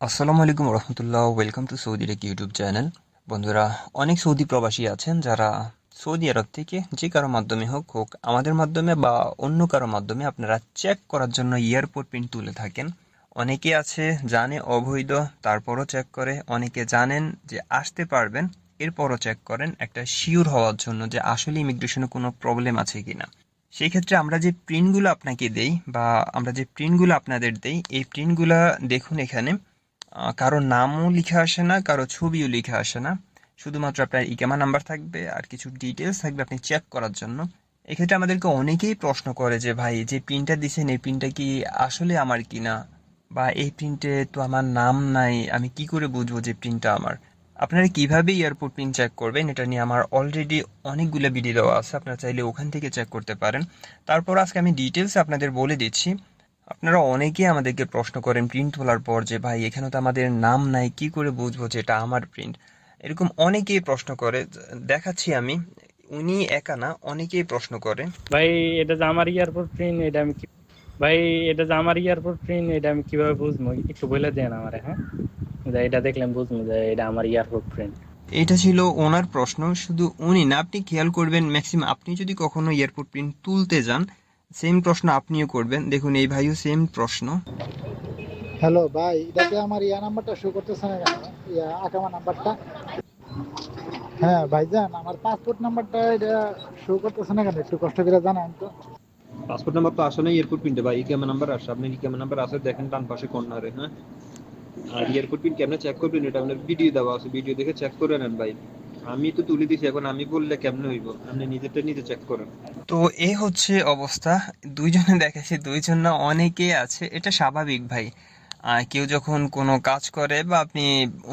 আসসালামু আলাইকুম রহমতুল্লাহ। ওয়েলকাম টু সৌদি রেক ইউটিউব চ্যানেল বন্ধুরা, অনেক সৌদি প্রবাসী আছেন যারা সৌদি আরব থেকে যে কারও মাধ্যমে হোক হোক আমাদের মাধ্যমে বা অন্য কারও মাধ্যমে আপনারা চেক করার জন্য এয়ারপোর্ট প্রিন্ট তুলে থাকেন। অনেকে আছে, জানে, অবৈধ, তারপরও চেক করে। অনেকে জানেন যে আসতে পারবেন, এরপরও চেক করেন। একটা শিওর হওয়ার জন্য যে আসলে ইমিগ্রেশনে কোনো প্রবলেম আছে কিনা। সেই ক্ষেত্রে আমরা যে প্রিন্টগুলো আপনাকে দেই বা আমরা যে প্রিন্টগুলো আপনাদের দেই, এই প্রিন্টগুলো দেখুন এখানে। কারও নামও লিখে আসে না, কারও ছবিও লিখে আসে না। শুধুমাত্র আপনার ইকামা নাম্বার থাকবে আর কিছু ডিটেলস থাকবে আপনি চেক করার জন্য। এক্ষেত্রে আমাদেরকে অনেকেই প্রশ্ন করে যে, ভাই, যে প্রিন্টটা দিছেন, এই প্রিন্টটা কি আসলে আমার কিনা বা এই প্রিন্টে তো আমার নাম নাই, আমি কি করে বুঝব যে প্রিন্টটা আমার? আপনারা কীভাবে এয়ারপোর্ট প্রিন্ট চেক করবেন, এটা নিয়ে আমার অলরেডি অনেকগুলো ভিডিও দেওয়া আছে, আপনারা চাইলে ওখান থেকে চেক করতে পারেন। তারপর আজকে আমি ডিটেলস আপনাদের বলে দিচ্ছি। আপনারা অনেকেই আমাদেরকে প্রশ্ন করেন প্রিন্ট তোলার পর যে ভাই এখানে তো আমাদের নাম নাই কি করে বুঝব যে এটা আমার প্রিন্ট? এরকম অনেকেই প্রশ্ন করে দেখাচ্ছি আমি। উনি একা না অনেকেই প্রশ্ন করে। ভাই এটা যে আমার এয়ারপোর্ট প্রিন্ট এটা আমি ভাই এটা যে আমার এয়ারপোর্ট প্রিন্ট এটা আমি কীভাবে বুঝব? একটু বলে দেন আমারে হ্যাঁ? যে এটা দেখলাম বুঝব যে এটা আমার এয়ারপোর্ট প্রিন্ট। এটা ছিল ওনার প্রশ্ন শুধু উনি না আপনি খেয়াল করবেন ম্যাক্সিমাম আপনি যদি কখনো এয়ারপোর্ট প্রিন্ট তুলতে যান সেম প্রশ্ন আপনিও করবেন। দেখুন এই ভাইও সেম প্রশ্ন। হ্যালো ভাই এটাকে আমার ইয়া নাম্বারটা শো করতেছে না কেন? ইয়া আকামা নাম্বারটা? হ্যাঁ ভাইজান আমার পাসপোর্ট নাম্বারটা এটা শো করতেছে না কেন? একটু কষ্ট করে জানান তো। পাসপোর্ট নাম্বার তো আসে না এয়ারপোর্ট প্রিন্টে ভাই। ইকেমা নাম্বার আসে আপনি ইকেমা নাম্বার আসে দেখেন ডান পাশে কর্নারে হ্যাঁ? আর এয়ারপোর্ট প্রিন্ট কেমনে চেক করবেন এটা আপনার ভিডিও দেওয়া আছে। ভিডিও দেখে চেক করে নেন ভাই। আমি তো তুলে দিছি, এখন আমি বললে কেমনে হইব? আপনি নিজেরটা নিজে চেক করেন। তো এই হচ্ছে অবস্থা, দুইজনে দেখাচ্ছে দুইজন না অনেকেই আছে, এটা স্বাভাবিক ভাই। কেউ যখন কোনো কাজ করে বা আপনি,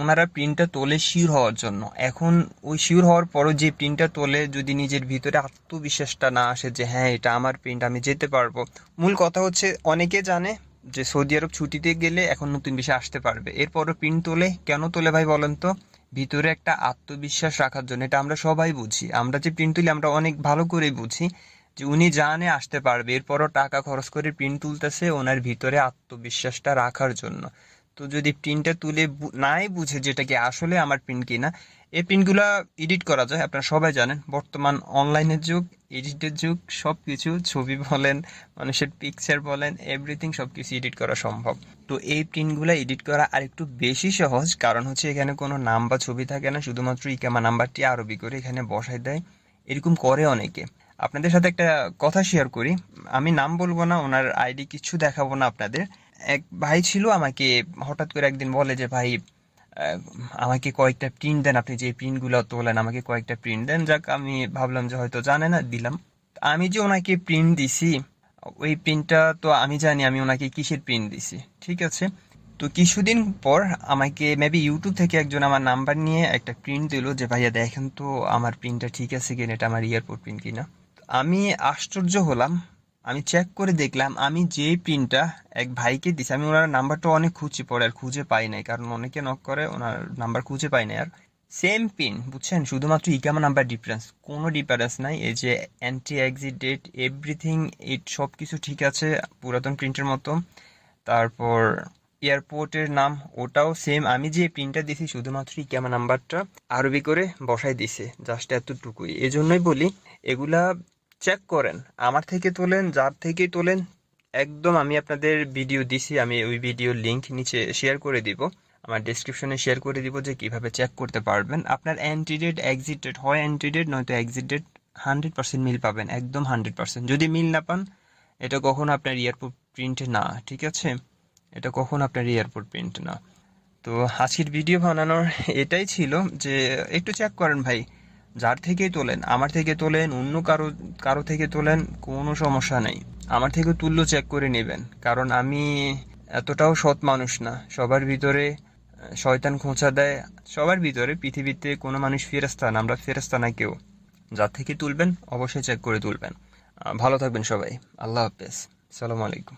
ওনারা প্রিন্টটা তোলে শিওর হওয়ার জন্য। এখন ওই শিওর হওয়ার পরও যে প্রিন্টটা তোলে, যদি নিজের ভিতরে আত্মবিশ্বাসটা না আসে যে হ্যাঁ এটা আমার প্রিন্ট আমি যেতে পারব। মূল কথা হচ্ছে, অনেকে জানে যে সৌদি আরব ছুটিতে গেলে এখন নতুন বিষয় আসতে পারবে। এরপরও প্রিন্ট তোলে, কেন তোলে ভাই বলেন তো? ভিতরে একটা আত্মবিশ্বাস রাখার জন্য, এটা আমরা সবাই বুঝি। আমরা যে প্রিন্ট তুলি, আমরা অনেক ভালো করে বুঝি যে উনি জানে আসতে পারবে। এরপরও টাকা খরচ করে প্রিন্ট তুলতেছে ওনার ভিতরে আত্মবিশ্বাসটা রাখার জন্য। তো যদি প্রিন্টটা তুলে নাই বুঝে যেটা কি আসলে আমার প্রিন্ট কিনা এই প্রিন্টগুলো এডিট করা যায়, আপনারা সবাই জানেন। বর্তমান অনলাইনের যুগ, এডিটের যুগ সব কিছু ছবি বলেন, মানুষের পিকচার বলেন এভরিথিং সব কিছু এডিট করা সম্ভব। তো এই প্রিন্টগুলো এডিট করা আর একটু বেশি সহজ, কারণ হচ্ছে এখানে কোনো নাম বা ছবি থাকে না, শুধুমাত্র ইকামা নাম্বারটি আরবি করে এখানে বসাই দেয়। এরকম করে অনেকে। আপনাদের সাথে একটা কথা শেয়ার করি। আমি নাম বলব না, ওনার আইডি কিছু দেখাবো না আপনাদের। এক ভাই ছিল আমাকে হঠাৎ করে একদিন বলে যে, ভাই আমাকে কয়েকটা প্রিন্ট দেন, আপনি যে প্রিন্টগুলো তোলেন, আমাকে কয়েকটা প্রিন্ট দেন, যাক, আমি ভাবলাম যে হয়তো জানে না, দিলাম। আমি যে ওনাকে প্রিন্ট দিছি, ওই প্রিন্টটা তো আমি জানি, আমি ওনাকে কিসের প্রিন্ট দিছি, ঠিক আছে? তো কিছুদিন পর আমাকে মেবি ইউটিউব থেকে একজন আমার নাম্বার নিয়ে একটা প্রিন্ট দিল, যে, ভাইয়া, দেখেন তো, আমার প্রিন্টটা ঠিক আছে কিনা, এটা আমার এয়ারপোর্ট প্রিন্ট কিনা? আমি আশ্চর্য হলাম আমি চেক করে দেখলাম, আমি যে প্রিন্টটা এক ভাইকে দিছি, আমি ওনার নাম্বারটা অনেক খুঁজে পড়ে আর খুঁজে পাই নাই, কারণ অনেকে নক করে, ওনার নাম্বার খুঁজে পাই নাই আর। সেম পিন বুঝছেন? শুধুমাত্র ইকামা নাম্বার ডিফারেন্স কোনো ডিফারেন্স নাই। এই যে anti exit date everything it সব কিছু ঠিক আছে, পুরাতন প্রিন্টের মতো। তারপর এয়ারপোর্টের নাম, ওটাও সেম আমি যে প্রিন্টটা দিছি, শুধুমাত্র ইকামা নাম্বারটা আরবি করে বসাই দিছে জাস্ট এতটুকুই। এজন্যই বলি, এগুলা চেক করেন। আমার থেকে তোলেন, যার থেকে তোলেন, একদম আমি আপনাদের ভিডিও দিছি, আমি ওই ভিডিও লিংক নিচে শেয়ার করে দিব। আমার ডেসক্রিপশনে শেয়ার করে দিব যে কীভাবে চেক করতে পারবেন। আপনার অ্যান্টিডেট এক্সিটেড হয় অ্যান্টিডেট নয়তো এক্সিটেড হান্ড্রেড পার্সেন্ট মিল পাবেন, একদম হান্ড্রেড পার্সেন্ট যদি মিল না পান, এটা কখনো আপনার এয়ারপোর্ট প্রিন্ট না, ঠিক আছে? এটা কখনো আপনার এয়ারপোর্ট প্রিন্ট না। তো আজকের ভিডিও বানানোর এটাই ছিল যে, একটু চেক করেন ভাই। যার থেকেই তোলেন, আমার থেকে তোলেন, অন্য কারও কারও থেকে তোলেন, কোনো সমস্যা নেই। আমার থেকে তুললেও চেক করে নেবেন, কারণ আমি এতটাও সৎ মানুষ না। সবার ভিতরে শয়তান খোঁচা দেয়। সবার ভিতরে, পৃথিবীতে কোনো মানুষ ফেরস্তা না, আমরা ফেরস্তা না কেউ। যার থেকে তুলবেন, অবশ্যই চেক করে তুলবেন। ভালো থাকবেন সবাই। আল্লাহ হাফেজ। সালামু আলাইকুম।